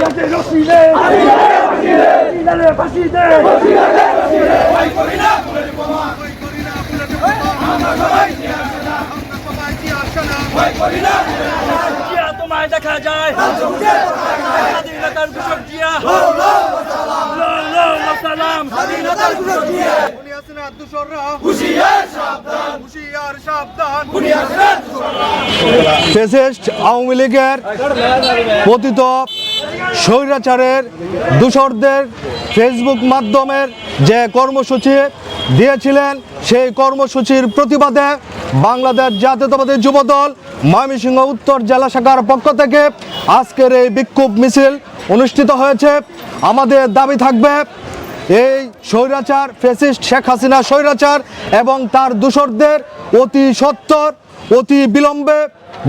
হাসিনাকে রশি দে হাসিনারে ফাঁসি দে দেখা যায় স্বাধীনতার আওয়ামী লীগের পতিত স্বৈরাচারের দূষরদের ফেসবুক মাধ্যমের যে কর্মসূচি দিয়েছিলেন, সেই কর্মসূচির প্রতিবাদে বাংলাদেশ জাতীয়তাবাদী যুবদল ময়মনসিংহ উত্তর জেলা শাখার পক্ষ থেকে আজকের এই বিক্ষোভ মিছিল অনুষ্ঠিত হয়েছে। আমাদের দাবি থাকবে এই স্বৈরাচার ফেসিস্ট শেখ হাসিনা স্বৈরাচার এবং তার দূষরদের অতি সত্তর অতি বিলম্বে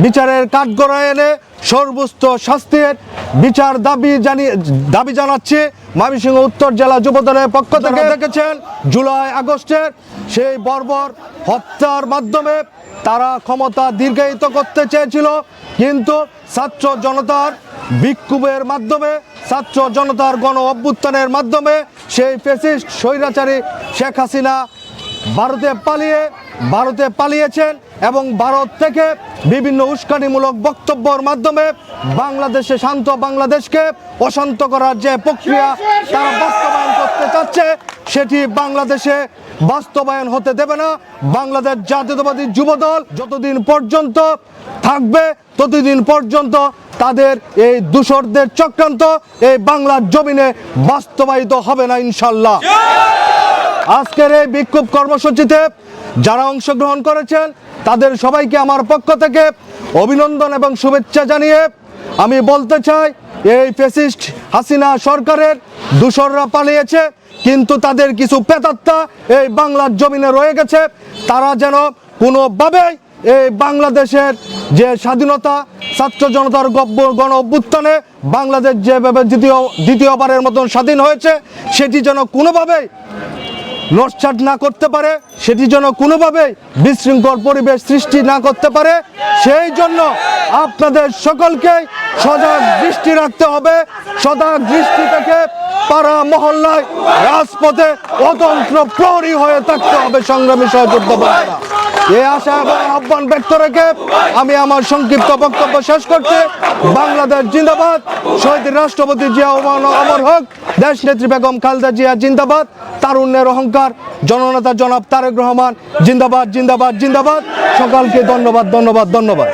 বিচারের কাঠগড়ায় এনে সর্বোচ্চ শাস্তির বিচার দাবি জানিয়ে দাবি জানাচ্ছে ময়মনসিংহ উত্তর জেলা যুবদলের পক্ষ থেকে। দেখেছেন জুলাই আগস্টের সেই বর্বর হত্যার মাধ্যমে তারা ক্ষমতা দীর্ঘায়িত করতে চেয়েছিল কিন্তু ছাত্র জনতার বিক্ষোভের মাধ্যমে ছাত্র জনতার গণ অভ্যুত্থানের মাধ্যমে সেই ফেসিস্ট স্বৈরাচারী শেখ হাসিনা ভারতে পালিয়ে, ভারতে পালিয়েছেন এবং ভারত থেকে বিভিন্ন উস্কানিমূলক বক্তব্যর মাধ্যমে বাংলাদেশে শান্ত বাংলাদেশকে অশান্ত করার যে প্রক্রিয়া তারা বাস্তবায়ন করতে চাচ্ছে, সেটি বাংলাদেশে বাস্তবায়ন হতে দেবে না। বাংলাদেশ জাতীয়তাবাদী যুবদল যতদিন পর্যন্ত থাকবে, ততদিন পর্যন্ত তাদের এই দূষরদের চক্রান্ত এই বাংলার জমিনে বাস্তবায়িত হবে না, ইনশাল্লাহ। আজকের এই বিক্ষোভ কর্মসূচিতে যারা অংশগ্রহণ করেছেন, তাদের সবাইকে আমার পক্ষ থেকে অভিনন্দন এবং শুভেচ্ছা জানিয়ে আমি বলতে চাই, এই ফেসিস্ট হাসিনা সরকারের দূষররা পালিয়েছে, কিন্তু তাদের কিছু পেতাত্তা এই বাংলার জমিনে রয়ে গেছে। তারা যেন কোনোভাবেই এই বাংলাদেশের যে স্বাধীনতা ছাত্র জনতার গণ অভ্যুত্থানে বাংলাদেশ যেভাবে দ্বিতীয়, দ্বিতীয়বারের মতন স্বাধীন হয়েছে, সেটি যেন কোনোভাবেই নস্যাট না করতে পারে, সেটি যেন কোনোভাবেই বিশৃঙ্খল পরিবেশ সৃষ্টি না করতে পারে, সেই জন্য আপনাদের সকলকে সজাগ দৃষ্টি রাখতে হবে, সজাগ দৃষ্টি থেকে পাড়া মহল্লায় রাজপথে অতন্ত্র প্রহরী হয়ে থাকতে হবে, সংগ্রামী সহযোদ্ধা এই আশা এবং আহ্বান ব্যক্ত রেখে আমি আমার সংক্ষিপ্ত বক্তব্য শেষ করতে বাংলাদেশ জিন্দাবাদ। শহীদ রাষ্ট্রপতি জিয়া রহমান অমর হক দেশ নেত্রী বেগম খালেদা জিয়া জিন্দাবাদ, তারুণ্যের অহংকার। জননেতা জনাব তারেক রহমান, জিন্দাবাদ জিন্দাবাদ জিন্দাবাদ। সকালকে ধন্যবাদ ধন্যবাদ ধন্যবাদ।